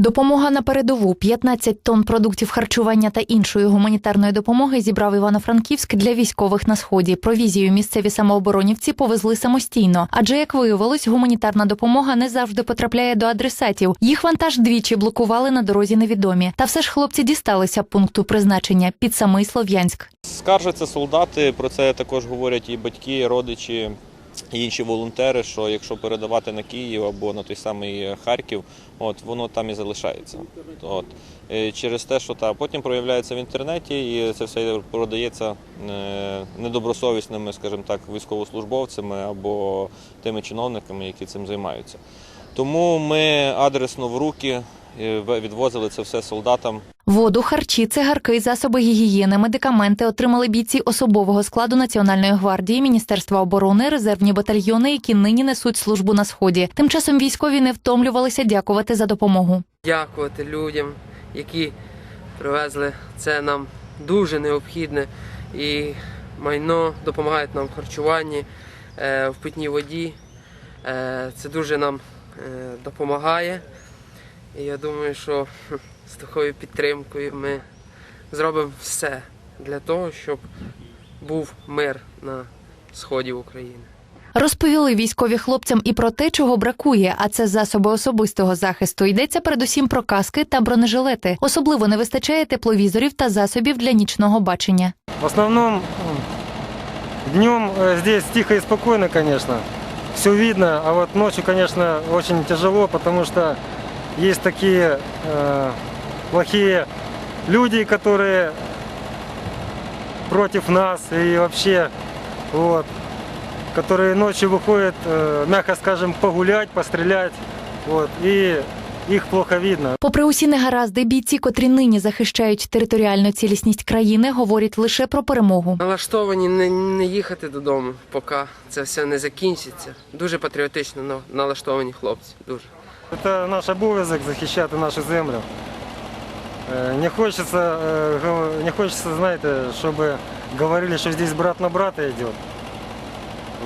Допомога на передову 15 тонн продуктів харчування та іншої гуманітарної допомоги зібрав Івано-Франківськ для військових на сході. Провізію місцеві самооборонівці повезли самостійно, адже як виявилось, гуманітарна допомога не завжди потрапляє до адресатів. Їх вантаж двічі блокували на дорозі невідомі. Та все ж хлопці дісталися пункту призначення під самий Слов'янськ. Скаржаться солдати, про це також говорять і батьки, і родичі, і інші волонтери, що якщо передавати на Київ або на той самий Харків, от воно там і залишається. От. Е, Через те, що та потім проявляється в інтернеті, і це все продається е, недобросовісними, скажімо так, військовослужбовцями або тими чиновниками, які цим займаються. Тому ми адресно в руки е, відвозили це все солдатам. Воду, харчі, цигарки, засоби гігієни, медикаменти отримали бійці особового складу Національної гвардії, Міністерства оборони, резервні батальйони, які нині несуть службу на сході. Тим часом військові не втомлювалися дякувати за допомогу. дякувати людям, які привезли це нам дуже необхідне і майно допомагають нам в харчуванні, е, в питній воді. Е, Це дуже нам е, допомагає. І я думаю, що з такою підтримкою ми зробимо все для того, щоб був мир на сході України. Розповіли військові хлопцям і про те, чого бракує, а це засоби особистого захисту. Йдеться передусім про каски та бронежилети. Особливо не вистачає тепловізорів та засобів для нічного бачення. В основном днем здесь тихо и спокойно, конечно. Все видно, а вот ночью, конечно, очень тяжело, потому что есть такие э, плохие люди, которые против нас и вообще вот, которые ночью выходят, э, мягко скажем, погулять, пострелять, вот, и их плохо видно. Попри усі негаразди, бійці, котрі нині захищають територіальну цілісність країни, говорять лише про перемогу. Налаштовані не, не їхати додому, поки це все не закінчиться. Дуже патріотично на- налаштовані хлопці. Дуже. Це наш обов'язок захищати нашу землю. Е, Не хочеться, е, не хочеться, знаєте, щоб говорили, що здесь брат на брата йде.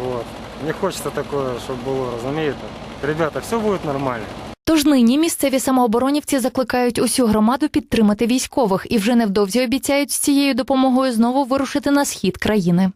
Вот. Не хочеться такого, щоб було, розумієте? Ребята, все буде нормально. Тож нині місцеві самооборонівці закликають усю громаду підтримати військових і вже невдовзі обіцяють з цією допомогою знову вирушити на схід країни.